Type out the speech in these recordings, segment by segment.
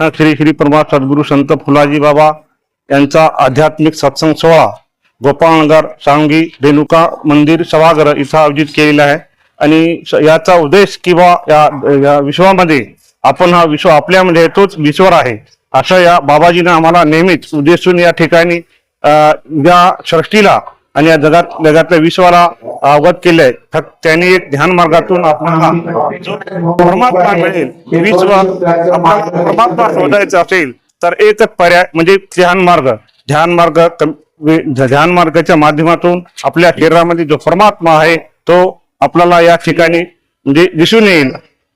हा श्री श्री प्रभा सद्गुरू संत फुलाजी बाबा यांचा आध्यात्मिक सत्संग सोहळा गोपाळनगर सांगी रेणुका मंदिर सभागृह इथं आयोजित केलेला आहे. आणि स- याचा उद्देश किंवा या या विश्वामध्ये आपण हा विश्व आपल्यामध्ये तोच विश्वर आहे. असं या बाबाजीने आम्हाला नेहमीच उद्देशून या ठिकाणी या सृष्टीला आणि या जगात जगातल्या विश्वाला अवगत केले फक्त त्यांनी एक ध्यान मार्गातून आपल्याला जो परमात्मा मिळेल विश्व परमात्मा शोधायचा असेल तर एकच पर्याय म्हणजे ध्यान मार्ग. ध्यान मार्ग ध्यान मार्गाच्या माध्यमातून आपल्या शरीरामध्ये जो परमात्मा आहे तो आपल्याला या ठिकाणी म्हणजे दिसून येईल.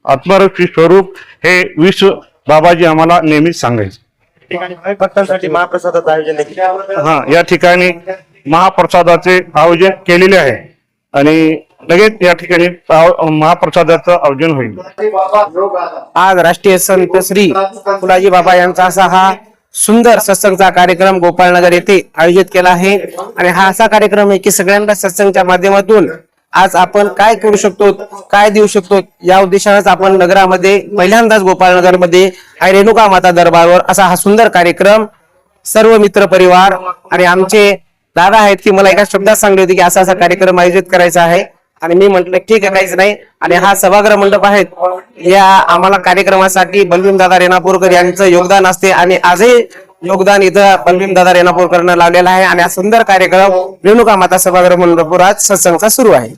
आत्मरक्षी स्वरूप हे विश्व बाबाजी आम्हाला नेहमीच सांगायचे. महाप्रसादाचं आयोजन हा या ठिकाणी महाप्रसादाचे आयोजन केलेले आहे. आणि लगेच या ठिकाणी महाप्रसादाचं आयोजन होईल. आज राष्ट्रीय संत श्री फुलाजी बाबा यांचा असा हा सुंदर सत्संगचा कार्यक्रम गोपाळनगर येथे आयोजित केला आहे. आणि हा असा कार्यक्रम आहे की सगळ्यांना सत्संगच्या माध्यमातून आज आपण काय करू शकतो काय देऊ शकतो या उद्देशानेच आपण नगरामध्ये पहिल्यांदाच गोपाळनगरमध्ये आणि रेणुका माता दरबारवर असा हा सुंदर कार्यक्रम सर्व मित्र परिवार आणि आमचे दादा आहेत की मला एका शब्दात सांगले होते की असा असा कार्यक्रम आयोजित करायचा आहे. आणि मी म्हंटल ठीक आहे काहीच नाही. आणि हा सभागृह मंडप आहेत या आम्हाला कार्यक्रमासाठी बलभीम दादा रेणापूरकर यांचं योगदान असते. आणि आजही योगदान इथं बलवीम दादा रेणापूरकरनं लावलेलं आहे. आणि हा सुंदर कार्यक्रम रेणुका माता सभागृह मंडपावर आज सत्संगचा सुरू आहे.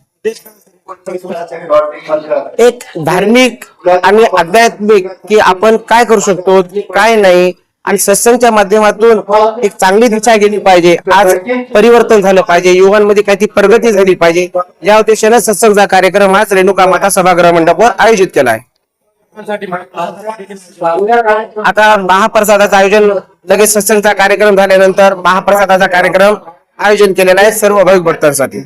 एक धार्मिक आणि आध्यात्मिक की आपण काय करू शकतो काय नाही आणि सत्संगच्या माध्यमातून एक चांगली दिशा गेली पाहिजे. आज परिवर्तन झालं पाहिजे. युवांमध्ये काही प्रगती झाली पाहिजे. या उद्देशाने सत्संगचा कार्यक्रम आज रेणुका माता सभागृह मंडपावर आयोजित केला आहे आता महाप्रसादाचं आयोजन लगेच सत्संगचा कार्यक्रम झाल्यानंतर महाप्रसादाचा कार्यक्रम आयोजन केलेला आहे सर्व भाविक भक्तांसाठी.